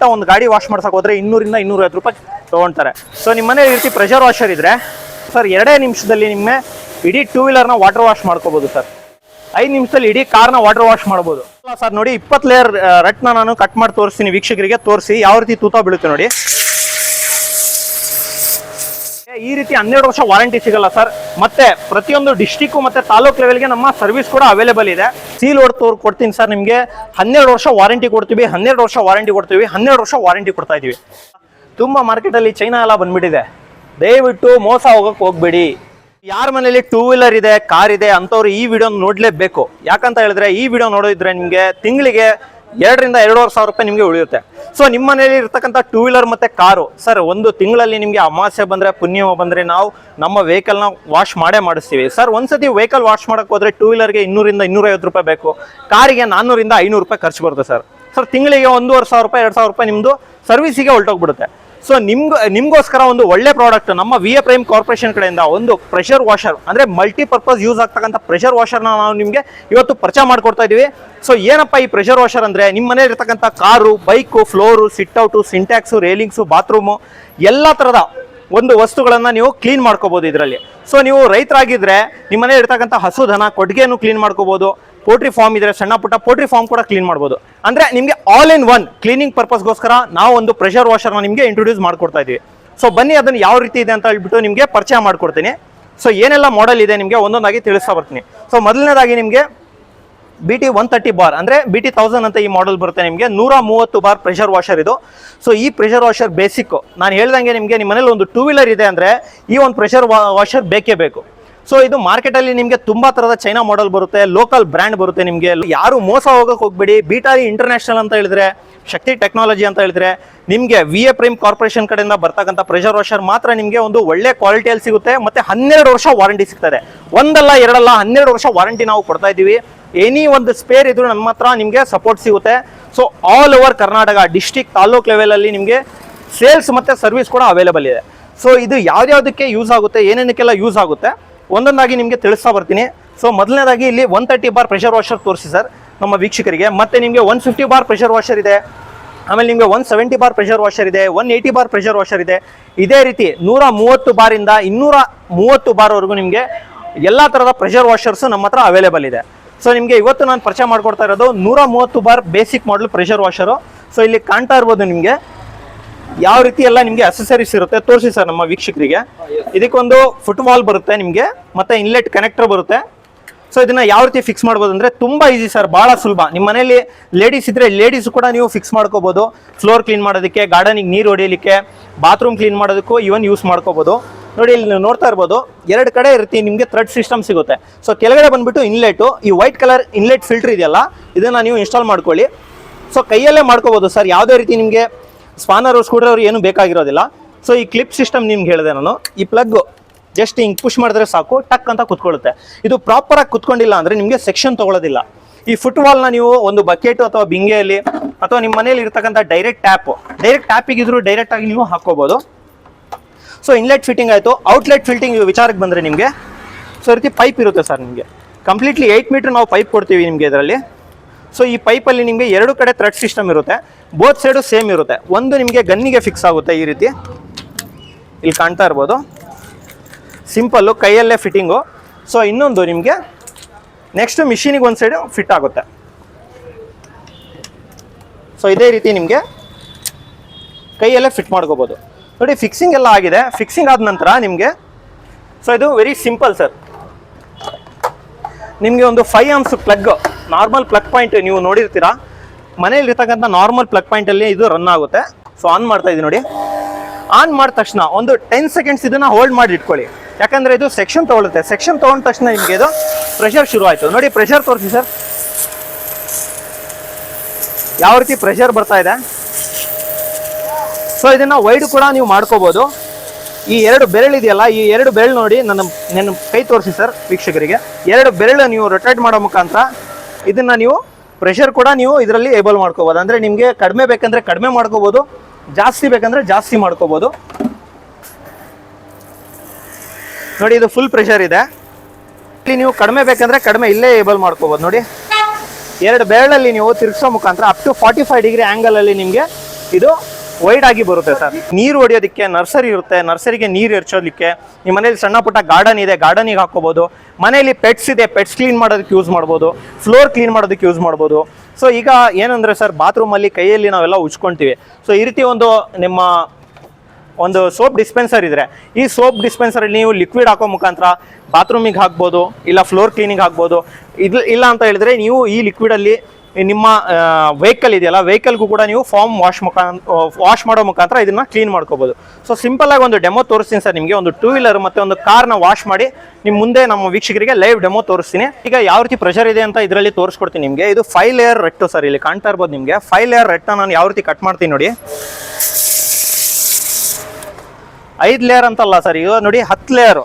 ದಿನಕ್ಕಿಂತ ಒಂದು ಗಾಡಿ ವಾಶ್ ಮಾಡ್ಸಕ್ ಹೋದ್ರೆ ಇನ್ನೂರಿಂದ ಇನ್ನೂರೈವತ್ತು ರೂಪಾಯಿ ತೊಗೊಳ್ತಾರೆ ಸೊ ನಿಮ್ಮ ಮನೆ ಈ ರೀತಿ ಪ್ರೆಷರ್ ವಾಷರ್ ಇದ್ರೆ ಸರ್ ಎರಡೇ ನಿಮಿಷದಲ್ಲಿ ನಿಮ್ಮ ಇಡೀ ಟೂ ವೀಲರ್ನ ವಾಟರ್ ವಾಶ್ ಮಾಡ್ಕೋಬಹುದು ಸರ್ ಐದು ನಿಮಿಷದಲ್ಲಿ ಇಡೀ ಕಾರ್ನ ವಾಟರ್ ವಾಶ್ ಮಾಡ್ಬೋದು. ಸರ್ ನೋಡಿ, ಇಪ್ಪತ್ತು ಲೇಯರ್ ರಟ್ನ ನಾನು ಕಟ್ ಮಾಡಿ ತೋರಿಸ್ತೀನಿ, ವೀಕ್ಷಕರಿಗೆ ತೋರಿಸಿ, ಯಾವ ರೀತಿ ತೂತ ಬೀಳುತ್ತೆ ನೋಡಿ. ಈ ರೀತಿ ಹನ್ನೆರಡು ವರ್ಷ ವಾರಂಟಿ ಸಿಗಲ್ಲ ಸರ್. ಮತ್ತೆ ಪ್ರತಿಯೊಂದು ಡಿಸ್ಟಿಕ್ ಮತ್ತೆ ತಾಲೂಕ್ ಲೆವೆಲ್ಗೆ ನಮ್ಮ ಸರ್ವಿಸ್ ಕೂಡ ಅವೈಲೇಬಲ್ ಇದೆ. ಸೀಲ್ ತೋರ್ ಕೊಡ್ತೀನಿ ಸರ್ ನಿಮಗೆ. ಹನ್ನೆರಡು ವರ್ಷ ವಾರಂಟಿ ಕೊಡ್ತೀವಿ, ಹನ್ನೆರಡು ವರ್ಷ ವಾರಂಟಿ ಕೊಡ್ತೀವಿ, ಹನ್ನೆರಡು ವರ್ಷ ವಾರಂಟಿ ಕೊಡ್ತಾ ಇದೀವಿ ತುಂಬಾ ಮಾರ್ಕೆಟಲ್ಲಿ ಚೈನಾ ಎಲ್ಲ ಬಂದ್ಬಿಟ್ಟಿದೆ. ದಯವಿಟ್ಟು ಮೋಸ ಹೋಗಕ್ಕೆ ಹೋಗ್ಬೇಡಿ. ಯಾರ ಮನೇಲಿ ಟೂ ವೀಲರ್ ಇದೆ ಕಾರ್ ಇದೆ ಅಂತವ್ರು ಈ ವಿಡಿಯೋ ನೋಡ್ಲೇಬೇಕು. ಯಾಕಂತ ಹೇಳಿದ್ರೆ ಈ ವಿಡಿಯೋ ನೋಡಿದ್ರೆ ನಿಮಗೆ ತಿಂಗಳಿಗೆ ಎರಡರಿಂದ ಎರಡೂವರೆ ಸಾವಿರ ರೂಪಾಯಿ ನಿಮಗೆ ಉಳಿಯುತ್ತೆ. ಸೊ ನಿಮ್ಮ ಮನೆಯಲ್ಲಿ ಇರ್ತಕ್ಕಂಥ ಟೂ ವೀಲರ್ ಮತ್ತೆ ಕಾರು ಸರ್ ಒಂದು ತಿಂಗಳಲ್ಲಿ ನಿಮಗೆ ಅಮಾವಾಸ್ಯೆ ಬಂದರೆ ಪುಣ್ಯಮ ಬಂದರೆ ನಾವು ನಮ್ಮ ವೆಹಿಕಲ್ನ ವಾಶ್ ಮಾಡೇ ಮಾಡಿಸ್ತೀವಿ. ಸರ್ ಒಂದ್ಸತಿ ವೆಹಿಕಲ್ ವಾಶ್ ಮಾಡೋಕ್ಕೆ ಹೋದರೆ ಟೂ ವೀಲರ್ಗೆ ಇನ್ನೂರಿಂದ ಇನ್ನೂರೈವತ್ತು ರೂಪಾಯಿ ಬೇಕು. ಕಾರಿಗೆ ನಾನ್ನೂರಿಂದ ಐನೂರು ರೂಪಾಯಿ ಖರ್ಚು ಬರುತ್ತೆ ಸರ್ ಸರ್ ತಿಂಗಳಿಗೆ ಒಂದೂವರೆ ಸಾವಿರ ರೂಪಾಯಿ, ಎರಡು ಸಾವಿರ ರೂಪಾಯಿ ನಿಮ್ಮದು ಸರ್ವಿಸಿಗೆ ಹೊರಟೋಗ್ಬಿಡುತ್ತೆ. ಸೊ ನಿಮ್ಗೆ, ನಿಮಗೋಸ್ಕರ ಒಂದು ಒಳ್ಳೆ ಪ್ರಾಡಕ್ಟ್ ನಮ್ಮ ವಿ ಎ ಪ್ರೈಮ್ ಕಾರ್ಪೊರೇಷನ್ ಕಡೆಯಿಂದ ಒಂದು ಪ್ರೆಷರ್ ವಾಷರ್ ಅಂದ್ರೆ ಮಲ್ಟಿಪರ್ಪಸ್ ಯೂಸ್ ಆಗ್ತಕ್ಕಂಥ ಪ್ರೆಷರ್ ವಾಷರ್ನ ನಾವು ನಿಮಗೆ ಇವತ್ತು ಪರಿಚಯ ಮಾಡಿಕೊಡ್ತಾ ಇದೀವಿ. ಸೊ ಏನಪ್ಪ ಈ ಪ್ರೆಷರ್ ವಾಷರ್ ಅಂದ್ರೆ? ನಿಮ್ಮ ಮನೇಲಿ ಇರ್ತಕ್ಕಂಥ car bike floor sitout Sintex railings bathroom ಎಲ್ಲ ಥರದ ಒಂದು ವಸ್ತುಗಳನ್ನ ನೀವು ಕ್ಲೀನ್ ಮಾಡ್ಕೋಬೋದು ಇದರಲ್ಲಿ. ಸೊ ನೀವು ರೈತರಾಗಿದ್ರೆ ನಿಮ್ಮ ಮನೆಯಲ್ಲಿ ಇರ್ತಕ್ಕಂಥ ಹಸು, ದನ, ಕೊಟ್ಟಿಗೆಯನ್ನು ಕ್ಲೀನ್ ಮಾಡ್ಕೋಬಹುದು ಪೋಲ್ಟ್ರಿ ಫಾರ್ಮ್ ಇದ್ರೆ ಸಣ್ಣ ಪುಟ್ಟ ಪೋಲ್ಟ್ರಿ ಫಾರ್ಮ್ ಕೂಡ ಕ್ಲೀನ್ ಮಾಡಬಹುದು ಅಂದ್ರೆ ನಿಮಗೆ ಆಲ್ ಇನ್ ಒನ್ ಕ್ಲೀನಿಂಗ್ ಪರ್ಪಸ್ಗೋಸ್ಕರ ನಾವು ಒಂದು ಪ್ರೆಷರ್ ವಾಷರ್ನ ನಿಮಗೆ ಇಂಟ್ರೊಡ್ಯೂಸ್ ಮಾಡ್ಕೊಡ್ತಾ ಇದೀವಿ. ಸೊ ಬನ್ನಿ ಅದನ್ನ ಯಾವ ರೀತಿ ಇದೆ ಅಂತ ಹೇಳ್ಬಿಟ್ಟು ನಿಮಗೆ ಪರಿಚಯ ಮಾಡ್ಕೊಡ್ತೀನಿ. ಸೊ ಏನೆಲ್ಲ ಮಾಡೆಲ್ ಇದೆ ನಿಮಗೆ ಒಂದೊಂದಾಗಿ ತಿಳಿಸ್ತಾ ಬರ್ತೀನಿ. ಸೊ ಮೊದಲನೇದಾಗಿ ನಿಮಗೆ B T one thirty bar ಅಂದರೆ ಬಿ ಟಿ ತೌಸಂಡ್ ಅಂತ ಈ ಮಾಡೆಲ್ ಬರುತ್ತೆ ನಿಮಗೆ. ನೂರ ಮೂವತ್ತು ಬಾರ್ ಪ್ರೆಷರ್ ವಾಷರ್ ಇದು. ಸೊ ಈ ಪ್ರೆಷರ್ ವಾಷರ್ ಬೇಸಿಕ್ ನಾನು ಹೇಳ್ದಂಗೆ ನಿಮಗೆ ನಿಮ್ಮ ಮನೇಲಿ ಒಂದು ಟೂ ವೀಲರ್ ಇದೆ ಅಂದರೆ ಈ ಒಂದು ಪ್ರೆಷರ್ ವಾಷರ್ ಬೇಕೇ ಬೇಕು. ಸೊ ಇದು ಮಾರ್ಕೆಟಲ್ಲಿ ನಿಮಗೆ ತುಂಬ ಥರದ ಚೈನಾ ಮಾಡೆಲ್ ಬರುತ್ತೆ ಲೋಕಲ್ ಬ್ರ್ಯಾಂಡ್ ಬರುತ್ತೆ ನಿಮಗೆ. ಯಾರು ಮೋಸ ಹೋಗಕ್ಕೆ ಹೋಗ್ಬೇಡಿ. ಬಿಟಾಲಿ ಇಂಟರ್ನ್ಯಾಷನಲ್ ಅಂತ ಹೇಳಿದ್ರೆ, ಶಕ್ತಿ ಟೆಕ್ನಾಲಜಿ ಅಂತ ಹೇಳಿದ್ರೆ, ನಿಮಗೆ ವಿ ಎ ಪ್ರೈಮ್ ಕಾರ್ಪೊರೇಷನ್ ಕಡೆಯಿಂದ ಬರ್ತಕ್ಕಂಥ ಪ್ರೆಷರ್ ವಾಷರ್ ಮಾತ್ರ ನಿಮಗೆ ಒಂದು ಒಳ್ಳೆ ಕ್ವಾಲಿಟಿಯಲ್ಲಿ ಸಿಗುತ್ತೆ. ಮತ್ತೆ ಹನ್ನೆರಡು ವರ್ಷ ವಾರಂಟಿ ಸಿಗ್ತದೆ. ಒಂದಲ್ಲ, ಎರಡಲ್ಲ, ಹನ್ನೆರಡು ವರ್ಷ ವಾರಂಟಿ ನಾವು ಕೊಡ್ತಾ ಇದ್ದೀವಿ. ಎನಿ ಒಂದು ಸ್ಪೇರ್ ಇದ್ರೂ ನಮ್ಮ ಹತ್ರ ನಿಮಗೆ ಸಪೋರ್ಟ್ ಸಿಗುತ್ತೆ. So all over Karnataka district taluk ಲೆವೆಲಲ್ಲಿ ನಿಮಗೆ ಸೇಲ್ಸ್ ಮತ್ತೆ ಸರ್ವಿಸ್ ಕೂಡ ಅವೈಲೇಬಲ್ ಇದೆ. ಸೊ ಇದು ಯಾವ್ದಾವುದಕ್ಕೆ ಯೂಸ್ ಆಗುತ್ತೆ, ಏನೇನಕ್ಕೆಲ್ಲ ಯೂಸ್ ಆಗುತ್ತೆ? ಒಂದೊಂದಾಗಿ ನಿಮಗೆ ತಿಳಿಸ್ತಾ ಬರ್ತೀನಿ. ಸೊ ಮೊದಲನೇದಾಗಿ ಇಲ್ಲಿ one thirty bar pressure washer ತೋರಿಸಿ ಸರ್ ನಮ್ಮ ವೀಕ್ಷಕರಿಗೆ. ಮತ್ತೆ ನಿಮಗೆ one fifty bar pressure washer ಇದೆ. ಆಮೇಲೆ ನಿಮಗೆ one seventy bar pressure washer ಇದೆ one eighty bar pressure washer ಇದೆ. ಇದೇ ರೀತಿ ನೂರ ಮೂವತ್ತು ಬಾರಿಂದ ಇನ್ನೂರ ಮೂವತ್ತು ಬಾರ್ವರೆಗೂ ನಿಮಗೆ ಎಲ್ಲ ಥರದ ಪ್ರೆಷರ್ ವಾಷರ್ಸು ನಮ್ಮ ಹತ್ರ ಅವೈಲೇಬಲ್ ಇದೆ. ಸೊ ನಿಮಗೆ ಇವತ್ತು ನಾನು ಪರಿಚಯ ಮಾಡ್ಕೊಡ್ತಾ ಇರೋದು ನೂರ ಮೂವತ್ತು bar basic model pressure washer so ಇಲ್ಲಿ ಕಾಣ್ತಾ ಇರ್ಬೋದು ನಿಮಗೆ. ಯಾವ ರೀತಿ ಎಲ್ಲ ನಿಮಗೆ ಅಸೆಸರೀಸ್ ಇರುತ್ತೆ, ತೋರಿಸಿ ಸರ್ ನಮ್ಮ ವೀಕ್ಷಕರಿಗೆ. ಇದಕ್ಕೊಂದು ಫುಟ್ಬಾಲ್ ಬರುತ್ತೆ ನಿಮಗೆ, ಮತ್ತೆ ಇನ್ಲೆಟ್ ಕನೆಕ್ಟರ್ ಬರುತ್ತೆ. ಸೊ ಇದನ್ನ ಯಾವ ರೀತಿ ಫಿಕ್ಸ್ ಮಾಡ್ಬೋದು ಅಂದ್ರೆ ತುಂಬಾ ಈಸಿ ಸರ್ ಬಹಳ ಸುಲಭ. ನಿಮ್ಮ ಮನೇಲಿ ಲೇಡೀಸ್ ಇದ್ರೆ ಲೇಡೀಸ್ ಕೂಡ ನೀವು ಫಿಕ್ಸ್ ಮಾಡ್ಕೋಬಹುದು ಫ್ಲೋರ್ ಕ್ಲೀನ್ ಮಾಡೋದಕ್ಕೆ ಗಾರ್ಡನಿಗೆ ನೀರು ಹೊಡಿಲಿಕ್ಕೆ ಬಾತ್ರೂಮ್ ಕ್ಲೀನ್ ಮಾಡೋದಕ್ಕೂ ಇವನ್ ಯೂಸ್ ಮಾಡ್ಕೋಬಹುದು ನೋಡಿ, ಇಲ್ಲಿ ನೀವು ನೋಡ್ತಾ ಇರ್ಬೋದು, ಎರಡು ಕಡೆ ಇರುತ್ತೆ, ನಿಮಗೆ ಥ್ರೆಡ್ ಸಿಸ್ಟಮ್ ಸಿಗುತ್ತೆ. ಸೊ ಕೆಳಗಡೆ ಬಂದ್ಬಿಟ್ಟು ಇನ್ಲೆಟ್ ಈ ವೈಟ್ ಕಲರ್ ಇನ್ಲೆಟ್ ಫಿಲ್ಟರ್ ಇದೆಯಲ್ಲ, ಇದನ್ನ ನೀವು ಇನ್ಸ್ಟಾಲ್ ಮಾಡ್ಕೊಳ್ಳಿ. ಸೊ ಕೈಯಲ್ಲೇ ಮಾಡ್ಕೋಬಹುದು ಸರ್ ಯಾವುದೇ ರೀತಿ ನಿಮಗೆ ಸ್ಪಾನರ್ ಸ್ಕ್ರೂಡ್ರೈವರ್ ಏನು ಬೇಕಾಗಿರೋದಿಲ್ಲ. ಸೊ ಈ ಕ್ಲಿಪ್ ಸಿಸ್ಟಮ್ ನಿಮ್ಗೆ ಹೇಳಿದೆ ನಾನು. ಈ ಪ್ಲಗ್ ಜಸ್ಟ್ ಹಿಂಗೆ ಪುಷ್ ಮಾಡಿದ್ರೆ ಸಾಕು, ಟಕ್ ಅಂತ ಕುತ್ಕೊಳ್ಳುತ್ತೆ. ಇದು ಪ್ರಾಪರ್ ಆಗಿ ಕುತ್ಕೊಂಡಿಲ್ಲ ಅಂದ್ರೆ ನಿಮಗೆ ಸೆಕ್ಷನ್ ತಗೊಳ್ಳೋದಿಲ್ಲ ಈ ಫುಟ್ಬಾಲ್ನ ನೀವು ಒಂದು ಬಕೆಟ್ ಅಥವಾ ಬಿಂಗೆಯಲ್ಲಿ ಅಥವಾ ನಿಮ್ಮ ಮನೆಯಲ್ಲಿ ಇರ್ತಕ್ಕಂಥ ಡೈರೆಕ್ಟ್ ಟ್ಯಾಪ್ ಡೈರೆಕ್ಟ್ ಟ್ಯಾಪ್ ಇದ್ರು ಡೈರೆಕ್ಟ್ ಆಗಿ ನೀವು ಹಾಕೋಬಹುದು ಸೊ ಇನ್ಲೆಟ್ ಫಿಟ್ಟಿಂಗ್ ಆಯಿತು. ಔಟ್ಲೆಟ್ ಫಿಟ್ಟಿಂಗ್ ವಿಚಾರಕ್ಕೆ ಬಂದರೆ ನಿಮಗೆ ಸೊ ರೀತಿ ಪೈಪ್ ಇರುತ್ತೆ ಸರ್ ನಿಮಗೆ. ಕಂಪ್ಲೀಟ್ಲಿ ಏಯ್ಟ್ ಮೀಟರ್ ನಾವು ಪೈಪ್ ಕೊಡ್ತೀವಿ ನಿಮಗೆ ಇದರಲ್ಲಿ. ಸೊ ಈ ಪೈಪಲ್ಲಿ ನಿಮಗೆ ಎರಡು ಕಡೆ ಥ್ರೆಡ್ ಸಿಸ್ಟಮ್ ಇರುತ್ತೆ. ಬೋತ್ ಸೈಡು ಸೇಮ್ ಇರುತ್ತೆ. ಒಂದು ನಿಮಗೆ ಗನ್ನಿಗೆ ಫಿಕ್ಸ್ ಆಗುತ್ತೆ ಈ ರೀತಿ. ಇಲ್ಲಿ ಕಾಣ್ತಾ ಇರ್ಬೋದು. ಸಿಂಪಲ್ಲು ಕೈಯಲ್ಲೇ ಫಿಟ್ಟಿಂಗು ಸೊ ಇನ್ನೊಂದು ನಿಮಗೆ ನೆಕ್ಸ್ಟ್ ಮಿಷಿನಿಗೆ ಒಂದು ಸೈಡು ಫಿಟ್ ಆಗುತ್ತೆ. ಸೊ ಇದೇ ರೀತಿ ನಿಮಗೆ ಕೈಯಲ್ಲೇ ಫಿಟ್ ಮಾಡ್ಕೋಬೋದು. ನೋಡಿ ಫಿಕ್ಸಿಂಗ್ ಎಲ್ಲ ಆಗಿದೆ. ಫಿಕ್ಸಿಂಗ್ ಆದ ನಂತರ ನಿಮಗೆ ಸೊ ಇದು ವೆರಿ ಸಿಂಪಲ್ ಸರ್ ನಿಮಗೆ ಒಂದು five amps plug normal plug point ನೀವು ನೋಡಿರ್ತೀರಾ? ಮನೆಯಲ್ಲಿರ್ತಕ್ಕಂಥ ನಾರ್ಮಲ್ ಪ್ಲಗ್ ಪಾಯಿಂಟಲ್ಲಿ ಇದು ರನ್ ಆಗುತ್ತೆ. ಸೊ ಆನ್ ಮಾಡ್ತಾ ಇದ್ದೀನಿ ನೋಡಿ. ಆನ್ ಮಾಡಿದ ತಕ್ಷಣ ಒಂದು ಟೆನ್ ಸೆಕೆಂಡ್ಸ್ ಇದನ್ನ ಹೋಲ್ಡ್ ಮಾಡಿ ಇಟ್ಕೊಳ್ಳಿ. ಯಾಕಂದ್ರೆ ಇದು ಸೆಕ್ಷನ್ ತಗೊಳುತ್ತೆ ಸೆಕ್ಷನ್ ತಗೊಂಡ ತಕ್ಷಣ ನಿಮಗೆ ಇದು ಪ್ರೆಷರ್ ಶುರು ನೋಡಿ ಪ್ರೆಷರ್ ತೋರಿಸಿ ಸರ್ ಯಾವ ರೀತಿ ಪ್ರೆಷರ್ ಬರ್ತಾ ಇದೆ? ಸೊ ಇದನ್ನ ವೈಡ್ ಕೂಡ ನೀವು ಮಾಡ್ಕೋಬಹುದು ಈ ಎರಡು ಬೆರಳಿದೆಯಲ್ಲ ಈ ಎರಡು ಬೆರಳು ನೋಡಿ ನನ್ನ ನನ್ನ ಕೈ ತೋರಿಸಿ ಸರ್ ವೀಕ್ಷಕರಿಗೆ. ಎರಡು ಬೆರಳು ನೀವು ರೊಟೇಟ್ ಮಾಡೋ ಮುಖಾಂತರ ಇದನ್ನು ನೀವು ಪ್ರೆಷರ್ ಕೂಡ ನೀವು ಇದರಲ್ಲಿ ಏಬಲ್ ಮಾಡ್ಕೋಬೋದು. ಅಂದರೆ ನಿಮಗೆ ಕಡಿಮೆ ಬೇಕಂದರೆ ಕಡಿಮೆ ಮಾಡ್ಕೋಬೋದು, ಜಾಸ್ತಿ ಬೇಕಂದರೆ ಜಾಸ್ತಿ ಮಾಡ್ಕೋಬೋದು. ನೋಡಿ, ಇದು ಫುಲ್ ಪ್ರೆಷರ್ ಇದೆ. ಇಲ್ಲಿ ನೀವು ಕಡಿಮೆ ಬೇಕಂದರೆ ಕಡಿಮೆ ಇಲ್ಲೇ ಏಬಲ್ ಮಾಡ್ಕೋಬೋದು. ನೋಡಿ, ಎರಡು ಬೆರಳಲ್ಲಿ ನೀವು ತಿರುಗಿಸೋ ಮುಖಾಂತರ up to forty five degree ಆ್ಯಂಗಲಲ್ಲಿ ನಿಮಗೆ ಇದು ವೈಡ್ ಆಗಿ ಬರುತ್ತೆ ಸರ್. ನೀರು ಹೊಡಿಯೋದಕ್ಕೆ ನರ್ಸರಿ ಇರುತ್ತೆ, ನರ್ಸರಿಗೆ ನೀರು ಎರಚೋದಕ್ಕೆ. ನಿಮ್ಮ ಮನೇಲಿ ಸಣ್ಣ ಪುಟ್ಟ ಗಾರ್ಡನ್ ಇದೆ ಗಾರ್ಡನಿಗೆ ಹಾಕೋಬಹುದು ಮನೆಯಲ್ಲಿ ಪೆಟ್ಸ್ ಇದೆ ಪೆಟ್ಸ್ ಕ್ಲೀನ್ ಮಾಡೋದಕ್ಕೆ ಯೂಸ್ ಮಾಡ್ಬೋದು. ಫ್ಲೋರ್ ಕ್ಲೀನ್ ಮಾಡೋದಕ್ಕೆ ಯೂಸ್ ಮಾಡ್ಬೋದು. ಸೊ ಈಗ ಏನಂದ್ರೆ ಸರ್ ಬಾತ್ರೂಮಲ್ಲಿ ಕೈಯಲ್ಲಿ ನಾವೆಲ್ಲ ಉಜ್ಕೊಳ್ತೀವಿ ಸೊ ಈ ರೀತಿ ಒಂದು ನಿಮ್ಮ ಒಂದು ಸೋಪ್ ಡಿಸ್ಪೆನ್ಸರ್ ಇದ್ರೆ, ಈ ಸೋಪ್ ಡಿಸ್ಪೆನ್ಸರ್ ನೀವು ಲಿಕ್ವಿಡ್ ಹಾಕೋ ಮುಖಾಂತರ ಬಾತ್ರೂಮಿಗೆ ಹಾಕ್ಬೋದು, ಇಲ್ಲ ಫ್ಲೋರ್ ಕ್ಲೀನಿಂಗ್ ಹಾಕ್ಬೋದು. ಇದು, ಇಲ್ಲ ಅಂತ ಹೇಳಿದ್ರೆ ನೀವು ಈ ಲಿಕ್ವಿಡ್ ಅಲ್ಲಿ ನಿಮ್ಮ ವೆಹಿಕಲ್ ಇದೆಯಲ್ಲ ವೆಹಿಕಲ್ಗೂ ಕೂಡ ನೀವು ಫಾರ್ಮ್ ವಾಶ್ ಮುಖಾಂತರ ವಾಶ್ ಮಾಡೋ ಮುಖಾಂತರ ಇದನ್ನ ಕ್ಲೀನ್ ಮಾಡ್ಕೋಬಹುದು ಸೊ ಸಿಂಪಲ್ ಆಗಿ ಒಂದು ಡೆಮೋ ತೋರಿಸ್ತೀನಿ ಸರ್ ನಿಮಗೆ. ಒಂದು ಟೂ ವೀಲರ್ ಮತ್ತೆ ಒಂದು ಕಾರ್ನ ವಾಶ್ ಮಾಡಿ ನಿಮ್ಮ ಮುಂದೆ ನಮ್ಮ ವೀಕ್ಷಕರಿಗೆ ಲೈವ್ ಡೆಮೋ ತೋರಿಸ್ತೀನಿ. ಈಗ ಯಾವ ರೀತಿ ಪ್ರೆಷರ್ ಇದೆ ಅಂತ ಇದರಲ್ಲಿ ತೋರಿಸ್ಕೊಡ್ತೀನಿ ನಿಮಗೆ. ಇದು ಫೈವ್ ಲೇಯರ್ ರೆಟ್ಟು ಸರ್ ಇಲ್ಲಿ ಕಾಣ್ತಾ ಇರ್ಬೋದು ನಿಮಗೆ. ಫೈವ್ ಲೇಯರ್ ರೆಟ್ನ ನಾನು ಯಾವ ರೀತಿ ಕಟ್ ಮಾಡ್ತೀನಿ ನೋಡಿ. ಐದು ಲೇಯರ್ ಅಂತಲ್ಲ ಸರ್, ಈಗ ನೋಡಿ ಹತ್ತು ಲೇಯರು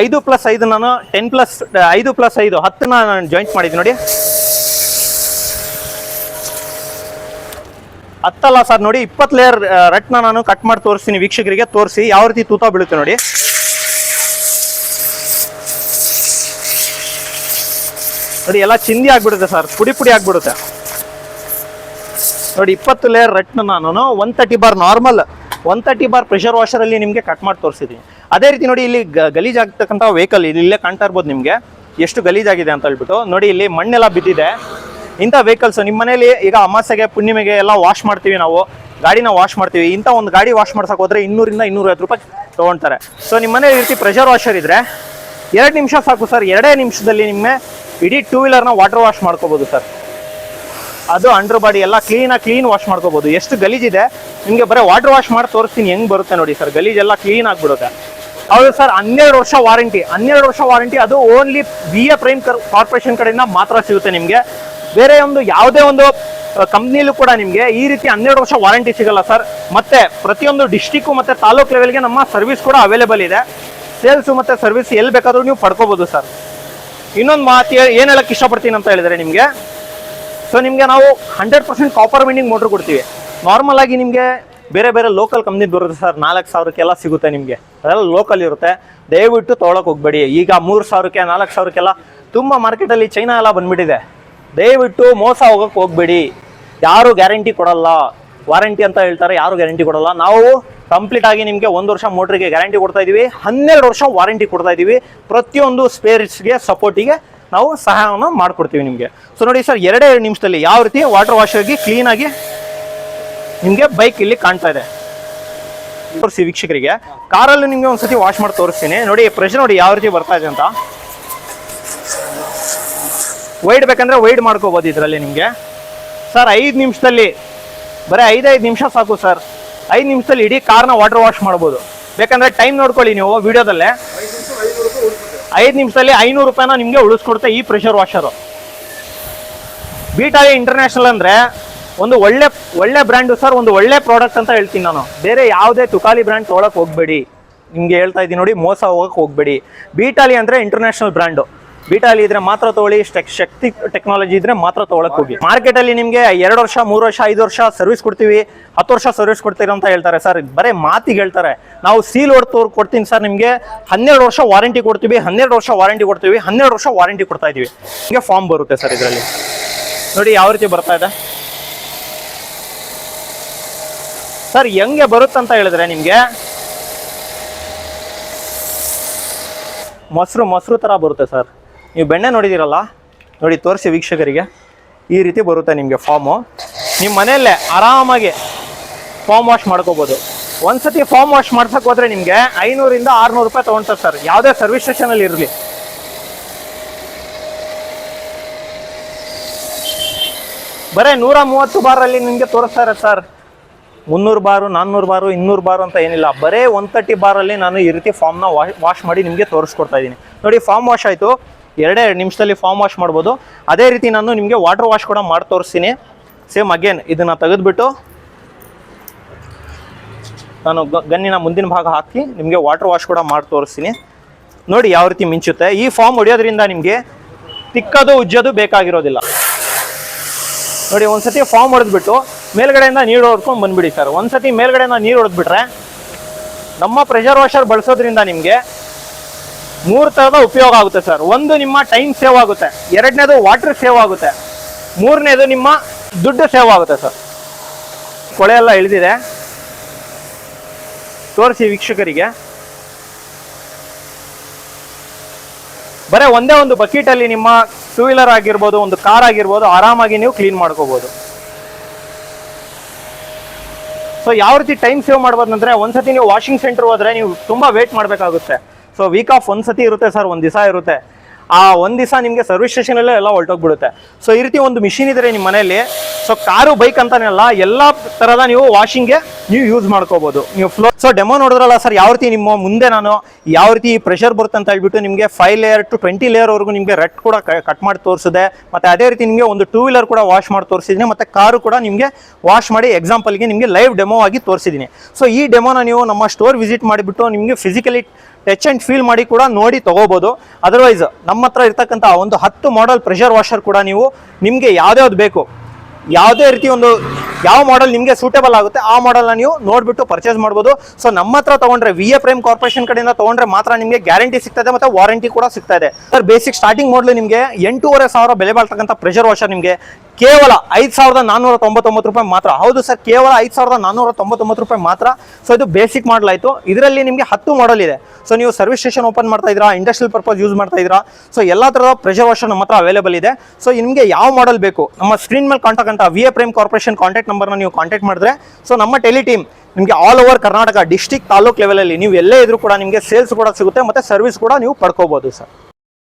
ಐದು ಪ್ಲಸ್ ಐದು ನಾನು ಟೆನ್ ಪ್ಲಸ್ ಐದು ಪ್ಲಸ್ ಐದು, ಹತ್ತನ್ನ ನಾನು ಜಾಯಿಂಟ್ ಮಾಡಿದ್ದೀನಿ ನೋಡಿ. ಹತ್ತಲ್ಲ ಸರ್ ನೋಡಿ, ಇಪ್ಪತ್ತು ಲೇಯರ್ ರಟ್ನ ನಾನು ಕಟ್ ಮಾಡಿ ತೋರಿಸ್ತೀನಿ ವೀಕ್ಷಕರಿಗೆ. ತೋರಿಸಿ ಯಾವ ರೀತಿ ತೂತ ಬೀಳುತ್ತೆ ನೋಡಿ. ನೋಡಿ, ಎಲ್ಲ ಚಿಂದಿ ಆಗ್ಬಿಡುತ್ತೆ ಸರ್, ಪುಡಿ ಪುಡಿ ಆಗ್ಬಿಡುತ್ತೆ. ನೋಡಿ, ಇಪ್ಪತ್ತು ಲೇಯರ್ ರಟ್ನ ನಾನು one thirty bar normal one thirty bar pressure ವಾಷರಲ್ಲಿ ನಿಮಗೆ ಕಟ್ ಮಾಡಿ ತೋರಿಸಿದ್ದೀನಿ. ಅದೇ ರೀತಿ ನೋಡಿ, ಇಲ್ಲಿ ಗಲೀಜ್ ಆಗ್ತಕ್ಕಂಥ ವೆಹಿಕಲ್ ಇಲ್ಲಿ, ಇಲ್ಲೇ ಕಾಣ್ತಾ ಇರ್ಬೋದು ನಿಮಗೆ. ಎಷ್ಟು ಗಲೀಜಾಗಿದೆ ಅಂತ ಹೇಳ್ಬಿಟ್ಟು. ನೋಡಿ, ಇಲ್ಲಿ ಮಣ್ಣೆಲ್ಲ ಬಿದ್ದಿದೆ. ಇಂಥ ವೆಹಿಕಲ್ಸ್ ನಿಮ್ಮ ಮನೇಲಿ ಈಗ ಅಮಾಸೆಗೆ ಪುಣ್ಯಮೆಗೆ ಎಲ್ಲ ವಾಶ್ ಮಾಡ್ತೀವಿ ನಾವು. ಗಾಡಿನ ವಾಶ್ ಮಾಡ್ತೀವಿ. ಇಂಥ ಒಂದು ಗಾಡಿ ವಾಶ್ ಮಾಡ್ಸಕ್ಕೆ ಹೋದ್ರೆ ಇನ್ನೂರಿಂದ ಇನ್ನೂರೈವತ್ತು ರೂಪಾಯಿ ತೊಗೊಳ್ತಾರೆ. ಸೊ ನಿಮ್ಮ ಮನೇಲಿ ರೀತಿ ಪ್ರೆಷರ್ ವಾಷರ್ ಇದ್ರೆ ಎರಡು ನಿಮಿಷ ಸಾಕು ಸರ್ ಎರಡೇ ನಿಮಿಷದಲ್ಲಿ ನಿಮ್ಮ ಇಡೀ ಟೂ ವೀಲರ್ನ ವಾಟರ್ ವಾಶ್ ಮಾಡ್ಕೋಬೋದು ಸರ್ ಅದು ಅಂಡರ್ ಬಾಡಿ ಎಲ್ಲ ಕ್ಲೀನಾಗಿ ಕ್ಲೀನ್ ವಾಶ್ ಮಾಡ್ಕೋಬೋದು. ಎಷ್ಟು ಗಲೀಜಿದೆ ನಿಮಗೆ ಬರೀ ವಾಟರ್ ವಾಶ್ ಮಾಡಿ ತೋರಿಸ್ತೀನಿ. ಹೆಂಗ್ ಬರುತ್ತೆ ನೋಡಿ ಸರ್ ಗಲೀಜೆಲ್ಲ ಕ್ಲೀನ್ ಆಗಿಬಿಡುತ್ತೆ. ಹೌದು ಸರ್ ಹನ್ನೆರಡು ವರ್ಷ ವಾರಂಟಿ ಹನ್ನೆರಡು ವರ್ಷ ವಾರಂಟಿ ಅದು only B A prime corporation ಕಡೆಯಿಂದ ಮಾತ್ರ ಸಿಗುತ್ತೆ ನಿಮಗೆ. ಬೇರೆ ಒಂದು ಯಾವುದೇ ಒಂದು ಕಂಪ್ನಿಲೂ ಕೂಡ ನಿಮಗೆ ಈ ರೀತಿ ಹನ್ನೆರಡು ವರ್ಷ ವಾರಂಟಿ ಸಿಗಲ್ಲ ಸರ್ ಮತ್ತೆ ಪ್ರತಿಯೊಂದು ಡಿಸ್ಟಿಕ್ಕು ಮತ್ತೆ ತಾಲೂಕು ಲೆವೆಲ್ಗೆ ನಮ್ಮ ಸರ್ವಿಸ್ ಕೂಡ ಅವೈಲೇಬಲ್ ಇದೆ. ಸೇಲ್ಸು ಮತ್ತೆ ಸರ್ವಿಸ್ ಎಲ್ಲಿ ಬೇಕಾದರೂ ನೀವು ಪಡ್ಕೋಬೋದು ಸರ್ ಇನ್ನೊಂದು ಮಾತು ಏನು ಹೇಳಕ್ಕೆ ಇಷ್ಟಪಡ್ತೀನಿ ಅಂತ ಹೇಳಿದ್ರೆ ನಿಮಗೆ ಸೊ ನಿಮಗೆ ನಾವು hundred percent copper winding motor ಕೊಡ್ತೀವಿ. ನಾರ್ಮಲ್ ಆಗಿ ನಿಮಗೆ ಬೇರೆ ಬೇರೆ ಲೋಕಲ್ ಕಂಪ್ನಿ ಬರುತ್ತೆ ಸರ್ ನಾಲ್ಕು ಸಾವಿರಕ್ಕೆಲ್ಲ ಸಿಗುತ್ತೆ ನಿಮಗೆ. ಅದೆಲ್ಲ ಲೋಕಲ್ ಇರುತ್ತೆ. ದಯವಿಟ್ಟು ತೊಗೊಳಕ್ಕೆ ಹೋಗ್ಬೇಡಿ. ಈಗ ಮೂರು ಸಾವಿರಕ್ಕೆ, ನಾಲ್ಕು ಸಾವಿರಕ್ಕೆಲ್ಲ ತುಂಬ ಮಾರ್ಕೆಟಲ್ಲಿ ಚೈನಾ ಎಲ್ಲ ಬಂದ್ಬಿಟ್ಟಿದೆ. ದಯವಿಟ್ಟು ಮೋಸ ಹೋಗಕ್ಕೆ ಹೋಗ್ಬೇಡಿ. ಯಾರು ಗ್ಯಾರಂಟಿ ಕೊಡಲ್ಲ. ವಾರಂಟಿ ಅಂತ ಹೇಳ್ತಾರೆ, ಯಾರು ಗ್ಯಾರಂಟಿ ಕೊಡಲ್ಲ. ನಾವು ಕಂಪ್ಲೀಟ್ ಆಗಿ ನಿಮಗೆ ಒಂದು ವರ್ಷ ಮೋಟ್ರಿಗೆ ಗ್ಯಾರಂಟಿ ಕೊಡ್ತಾ ಇದೀವಿ. ಹನ್ನೆರಡು ವರ್ಷ ವಾರಂಟಿ ಕೊಡ್ತಾ ಇದೀವಿ. ಪ್ರತಿಯೊಂದು ಸ್ಪೇರ್ಸ್ಗೆ ಸಪೋರ್ಟಿಗೆ ನಾವು ಸಹಾಯವನ್ನು ಮಾಡಿಕೊಡ್ತೀವಿ ನಿಮಗೆ. ಸೊ ನೋಡಿ ಸರ್, ಎರಡೇ ಎರಡು ನಿಮಿಷದಲ್ಲಿ ಯಾವ ರೀತಿ ವಾಟರ್ ವಾಶ್ ಆಗಿ ಕ್ಲೀನಾಗಿ ನಿಮಗೆ ಬೈಕ್ ಇಲ್ಲಿ ಕಾಣ್ತಾ ಇದೆ. ತೋರಿಸಿ ವೀಕ್ಷಕರಿಗೆ. ಕಾರಲ್ಲಿ ನಿಮಗೆ ಒಂದ್ಸತಿ ವಾಶ್ ಮಾಡಿ ತೋರಿಸ್ತೀನಿ. ನೋಡಿ ಪ್ರೆಷರ್ ನೋಡಿ ಯಾವ ರೀತಿ ಬರ್ತಾ ಇದೆ ಅಂತ. ವೈಡ್ ಬೇಕಂದ್ರೆ ವೈಡ್ ಮಾಡ್ಕೋಬೋದು ಇದರಲ್ಲಿ ನಿಮಗೆ. ಸರ್ ಐದು ನಿಮಿಷದಲ್ಲಿ, ಬರೀ ಐದೈದು ನಿಮಿಷ ಸಾಕು ಸರ್ ಐದು ನಿಮಿಷದಲ್ಲಿ ಇಡೀ ಕಾರ್ನ ವಾಟರ್ ವಾಶ್ ಮಾಡ್ಬೋದು. ಬೇಕಂದ್ರೆ ಟೈಮ್ ನೋಡ್ಕೊಳ್ಳಿ ನೀವು ವಿಡಿಯೋದಲ್ಲೇ ಐದು ನಿಮಿಷದಲ್ಲಿ ಐನೂರು ರೂಪಾಯಿನ ನಿಮಗೆ ಉಳಿಸ್ಕೊಡುತ್ತೆ ಈ ಪ್ರೆಷರ್ ವಾಷರು ಬೀಟಾಲಿ ಇಂಟರ್ನ್ಯಾಷನಲ್ ಅಂದರೆ ಒಂದು ಒಳ್ಳೆ ಒಳ್ಳೆ ಬ್ರ್ಯಾಂಡು ಸರ್ ಒಂದು ಒಳ್ಳೆ ಪ್ರಾಡಕ್ಟ್ ಅಂತ ಹೇಳ್ತೀನಿ ನಾನು. ಬೇರೆ ಯಾವುದೇ ತುಕಾಲಿ ಬ್ರ್ಯಾಂಡ್ ತೊಗೊಳಕ್ಕೆ ಹೋಗ್ಬೇಡಿ. ನಿಮಗೆ ಹೇಳ್ತಾ ಇದ್ದೀನಿ ನೋಡಿ, ಮೋಸ ಹೋಗಕ್ಕೆ ಹೋಗಬೇಡಿ. ಬೀಟಾಲಿ ಅಂದರೆ ಇಂಟರ್ನ್ಯಾಷನಲ್ ಬ್ರ್ಯಾಂಡು ಬೀಟಾಲಿ ಇದ್ರೆ ಮಾತ್ರ ತಗೊಳ್ಳಿ ಶಕ್ತಿ ಟೆಕ್ನಾಲಜಿ ಇದ್ರೆ ಮಾತ್ರ ತಗೊಳಕ್ ಹೋಗಿ. ಮಾರ್ಕೆಟ್ ಅಲ್ಲಿ ನಿಮ್ಗೆ ಎರಡು ವರ್ಷ ಮೂರು ವರ್ಷ ಐದು ವರ್ಷ ಸರ್ವಿಸ್ ಕೊಡ್ತೀವಿ. ಹತ್ತು ವರ್ಷ ಸರ್ವಿಸ್ ಕೊಡ್ತೀರಿ ಅಂತ ಹೇಳ್ತಾರೆ. ಸರ್ ಬರೇ ಮಾತಿಗೆ ಹೇಳ್ತಾರೆ. ನಾವು ಸೀಲ್ ಹೊಡೆದು ಕೊಡ್ತೀನಿ ಸರ್ ನಿಮ್ಗೆ. ಹನ್ನೆರಡು ವರ್ಷ ವಾರಂಟಿ ಕೊಡ್ತೀವಿ. ಹನ್ನೆರಡು ವರ್ಷ ವಾರಂಟಿ ಕೊಡ್ತೀವಿ. ಹನ್ನೆರಡು ವರ್ಷ ವಾರಂಟಿ ಕೊಡ್ತಾ ಇದೀವಿ ನಿಮಗೆ ಫಾರ್ಮ್ ಬರುತ್ತೆ ಸರ್ ಇದರಲ್ಲಿ. ನೋಡಿ ಯಾವ ರೀತಿ ಬರ್ತಾ ಇದೆ. ಸರ್ ಹೆಂಗೆ ಬರುತ್ತಂತ ಹೇಳಿದ್ರೆ ನಿಮಗೆ. ಮೊಸರು ಮೊಸರು ಥರ ಬರುತ್ತೆ ಸರ್. ನೀವು ಬೆಣ್ಣೆ ನೋಡಿದ್ದೀರಲ್ಲ ನೋಡಿ, ತೋರಿಸಿ ವೀಕ್ಷಕರಿಗೆ. ಈ ರೀತಿ ಬರುತ್ತೆ ನಿಮಗೆ ಫಾರ್ಮು ನಿಮ್ಮ ಮನೆಯಲ್ಲೇ ಆರಾಮಾಗಿ ಫಾರ್ಮ್ ವಾಶ್ ಮಾಡ್ಕೋಬೋದು. ಒಂದ್ಸತಿ ಫಾರ್ಮ್ ವಾಶ್ ಮಾಡ್ಸಕ್ಕೆ ಹೋದ್ರೆ ನಿಮಗೆ ಐನೂರಿಂದ ಆರುನೂರು ರೂಪಾಯಿ ತೊಗೊಳ್ತಾರೆ ಸರ್ ಯಾವುದೇ ಸರ್ವಿಸ್ ಸ್ಟೇಷನಲ್ಲಿ ಇರಲಿ. ಬರೇ ನೂರ ಮೂವತ್ತು ಬಾರಲ್ಲಿ ನಿಮಗೆ ತೋರಿಸ್ತಾರೆ ಸರ್ ಮುನ್ನೂರು ಬಾರು, ನಾನ್ನೂರು ಬಾರು, ಇನ್ನೂರು ಬಾರು ಅಂತ ಏನಿಲ್ಲ. ಬರೇ ಒನ್ ತರ್ಟಿ ಬಾರಲ್ಲಿ ನಾನು ಈ ರೀತಿ ಫಾರ್ಮ್ನ ವಾಶ್ ಮಾಡಿ ನಿಮಗೆ ತೋರಿಸ್ಕೊಡ್ತಾ ಇದ್ದೀನಿ. ನೋಡಿ ಫಾರ್ಮ್ ವಾಶ್ ಆಯಿತು. ಎರಡೇ ನಿಮಿಷದಲ್ಲಿ ಫಾರ್ಮ್ ವಾಶ್ ಮಾಡ್ಬೋದು. ಅದೇ ರೀತಿ ನಾನು ನಿಮಗೆ ವಾಟರ್ ವಾಶ್ ಕೂಡ ಮಾಡಿ ತೋರಿಸ್ತೀನಿ. ಸೇಮ್ ಅಗೇನ್ ಇದನ್ನು ತೆಗೆದುಬಿಟ್ಟು ನಾನು ಗನ್ನಿನ ಮುಂದಿನ ಭಾಗ ಹಾಕಿ ನಿಮಗೆ ವಾಟರ್ ವಾಶ್ ಕೂಡ ಮಾಡಿ ತೋರಿಸ್ತೀನಿ. ನೋಡಿ ಯಾವ ರೀತಿ ಮಿಂಚುತ್ತೆ. ಈ ಫಾರ್ಮ್ ಹೊಡೆಯೋದ್ರಿಂದ ನಿಮಗೆ ತಿಕ್ಕದು, ಉಜ್ಜೋದು ಬೇಕಾಗಿರೋದಿಲ್ಲ. ನೋಡಿ, ಒಂದ್ಸತಿ ಫಾರ್ಮ್ ಹೊಡೆದ್ಬಿಟ್ಟು ಮೇಲ್ಗಡೆಯಿಂದ ನೀರು ಹೊಡ್ಕೊಂಡು ಬಂದ್ಬಿಡಿ ಸರ್ ಒಂದ್ಸತಿ ಮೇಲ್ಗಡೆಯಿಂದ ನೀರು ಹೊಡೆದ್ಬಿಟ್ರೆ ನಮ್ಮ ಪ್ರೆಷರ್ ವಾಷರ್ ಬಳಸೋದ್ರಿಂದ ನಿಮಗೆ ಮೂರು ಥರದ ಉಪಯೋಗ ಆಗುತ್ತೆ ಸರ್. ಒಂದು ನಿಮ್ಮ ಟೈಮ್ ಸೇವ್ ಆಗುತ್ತೆ. ಎರಡನೇದು ವಾಟರ್ ಸೇವ್ ಆಗುತ್ತೆ. ಮೂರನೇದು ನಿಮ್ಮ ದುಡ್ಡು ಸೇವ್ ಆಗುತ್ತೆ ಸರ್. ಕೊಳೆ ಎಲ್ಲ ಇಳಿದಿದೆ. ತೋರಿಸಿ ವೀಕ್ಷಕರಿಗೆ. ಬರೀ ಒಂದೇ ಒಂದು ಬಕೆಟ್ ಅಲ್ಲಿ ನಿಮ್ಮ ಟೂ ವೀಲರ್ ಆಗಿರ್ಬೋದು, ಒಂದು ಕಾರ್ ಆಗಿರ್ಬೋದು, ಆರಾಮಾಗಿ ನೀವು ಕ್ಲೀನ್ ಮಾಡ್ಕೋಬೋದು. ಸೊ ಯಾವ ರೀತಿ ಟೈಮ್ ಸೇವ್ ಮಾಡ್ಬೋದು ಅಂದ್ರೆ ಒಂದ್ಸತಿ ನೀವು ವಾಷಿಂಗ್ ಸೆಂಟರ್ ಹೋದ್ರೆ ನೀವು ತುಂಬಾ ವೇಟ್ ಮಾಡಬೇಕಾಗುತ್ತೆ. ಸೊ ವೀಕ್ ಆಫ್ ಒಂದ್ಸತಿ ಇರುತ್ತೆ ಸರ್ ಒಂದ್ ದಿವಸ ಇರುತ್ತೆ. ಆ ಒಂದ್ ದಿವಸ ನಿಮಗೆ ಸರ್ವಿಸ್ ಸ್ಟೇಷನ್ ಅಲ್ಲೇ ಎಲ್ಲ ಹೊರಟೋಗ್ಬಿಡುತ್ತೆ. ಸೊ ಈ ರೀತಿ ಒಂದು ಮಿಷಿನ್ ಇದ್ರೆ ನಿಮ್ಮ ಮನೆಯಲ್ಲಿ ಸೊ ಕಾರು ಬೈಕ್ ಅಂತಾನೆಲ್ಲ ಎಲ್ಲ ತರದ ನೀವು ವಾಷಿಂಗ್ಗೆ ನೀವು ಯೂಸ್ ಮಾಡ್ಕೋಬಹುದು ನೀವು ಫ್ಲೋ ಸೊ ಡೆಮೋ ನೋಡಿದ್ರಲ್ಲ ಸರ್ ಯಾವ ರೀತಿ ನಿಮ್ಮ ಮುಂದೆ ನಾನು ಯಾವ ರೀತಿ ಪ್ರೆಷರ್ ಬರುತ್ತೆ ಅಂತ ಹೇಳ್ಬಿಟ್ಟು ನಿಮಗೆ five layer to twenty layer ವರೆಗೂ ನಿಮಗೆ ರೆಡ್ ಕೂಡ ಕಟ್ ಮಾಡಿ ತೋರಿಸಿದೆ ಮತ್ತೆ ಅದೇ ರೀತಿ ನಿಮಗೆ ಒಂದು ಟೂ ವೀಲರ್ ಕೂಡ ವಾಶ್ ಮಾಡಿ ತೋರಿಸಿದ್ದೀನಿ. ಮತ್ತೆ ಕಾರು ಕೂಡ ನಿಮಗೆ ವಾಶ್ ಮಾಡಿ ಎಕ್ಸಾಂಪಲ್ಗೆ ನಿಮಗೆ ಲೈವ್ ಡೆಮೋ ಆಗಿ ತೋರಿಸಿದ್ದೀನಿ. ಸೊ ಈ ಡೆಮೋನ ನೀವು ನಮ್ಮ ಸ್ಟೋರ್ ವಿಸಿಟ್ ಮಾಡಿಬಿಟ್ಟು ನಿಮಗೆ ಫಿಸಿಕಲಿ ಟಚ್ ಅಂಡ್ ಫೀಲ್ ಮಾಡಿ ಕೂಡ ನೋಡಿ ತಗೋಬಹುದು ಅದರ್ವೈಸ್ ನಮ್ಮ ಹತ್ರ ಇರ್ತಕ್ಕಂಥ ಒಂದು ಹತ್ತು ಮಾಡಲ್ ಪ್ರೆಷರ್ ವಾಷರ್ ಕೂಡ ನೀವು ನಿಮಗೆ ಯಾವ್ದ್ಯಾವ್ದು ಬೇಕು, ಯಾವುದೇ ರೀತಿ ಒಂದು ಯಾವ ಮಾಡೆಲ್ ನಿಮಗೆ ಸೂಟೇಬಲ್ ಆಗುತ್ತೆ, ಆ ಮಾಡೆಲ್ನ ನೀವು ನೋಡಿಬಿಟ್ಟು ಪರ್ಚೇಸ್ ಮಾಡ್ಬೋದು. ಸೊ ನಮ್ಮ ಹತ್ರ ತೊಗೊಂಡ್ರೆ ವಿ ಎಫ್ ಪ್ರೈಮ್ ಕಾರ್ಪೊರೇಷನ್ ಕಡೆಯಿಂದ ತೊಗೊಂಡ್ರೆ ಮಾತ್ರ ನಿಮಗೆ ಗ್ಯಾರಂಟಿ ಸಿಗ್ತದೆ ಮತ್ತು ವಾರಂಟಿ ಕೂಡ ಸಿಗ್ತಾ ಇದೆ. ಸರ್ ಬೇಸಿಕ್ ಸ್ಟಾರ್ಟಿಂಗ್ ಮಾಡಲು ನಿಮಗೆ ಎಂಟೂವರೆ ಸಾವಿರ ಬೆಲೆ ಬಾಳ್ತಕ್ಕಂಥ ಪ್ರೆಷರ್ ವಾಷರ್ ನಿಮಗೆ ಕೇವಲ ಐದು ಸಾವಿರದ ನಾನ್ನೂರ ತೊಂಬತ್ತೊಂಬತ್ತು ರೂಪಾಯಿ ಮಾತ್ರ. ಹೌದು ಸರ್, ಕೇವಲ ಐದು ಸಾವಿರದ ನಾನ್ನೂರ ತೊಂಬತ್ತೊಂಬತ್ತು ರೂಪಾಯಿ ಮಾತ್ರ. ಸೊ ಇದು ಬೇಸಿಕ್ ಮಾಡಲ್ ಆಯಿತು. ಇದರಲ್ಲಿ ನಿಮಗೆ ಹತ್ತು ಮಾಡಲ್ ಇದೆ. ಸೊ ನೀವು ಸರ್ವಿಸ್ ಸ್ಟೇಷನ್ ಓಪನ್ ಮಾಡ್ತಾ ಇದ್ದೀರಾ ಇಂಡಸ್ಟ್ರಿಯಲ್ ಪರ್ಪಸ್ ಯೂಸ್ ಮಾಡ್ತಾ ಇದ್ದೀರಾ ಸೊ ಎಲ್ಲ ಥರದ ಪ್ರೆಷರ್ ವಾಷರ್ ನಮ್ಮ ಹತ್ರ ಅವೈಲೇಬಲ್ ಇದೆ. ಸೊ ನಿಮಗೆ ಯಾವ ಮಾಡಲ್ ಬೇಕು? ನಮ್ಮ ಸ್ಕ್ರೀನ್ ಮೇಲೆ ಕಾಂಟ್ಯಾಕ್ಟ್ ಅಂತ V A Prem corporation contact ನಂಬರ್ನ ನೀವು ಕಾಂಟ್ಯಾಕ್ಟ್ ಮಾಡಿದ್ರೆ ಸೊ ನಮ್ಮ ಟೆಲಿ ಟೀಮ್ ನಿಮಗೆ all over Karnataka district taluk ಲೆವೆಲಲ್ಲಿ ನೀವು ಎಲ್ಲೇ ಇದ್ರೂ ಕೂಡ ನಿಮಗೆ ಸೇಲ್ಸ್ ಕೂಡ ಸಿಗುತ್ತೆ, ಮತ್ತೆ ಸರ್ವಿಸ್ ಕೂಡ ನೀವು ಪಡ್ಕೋಬೋದು ಸರ್.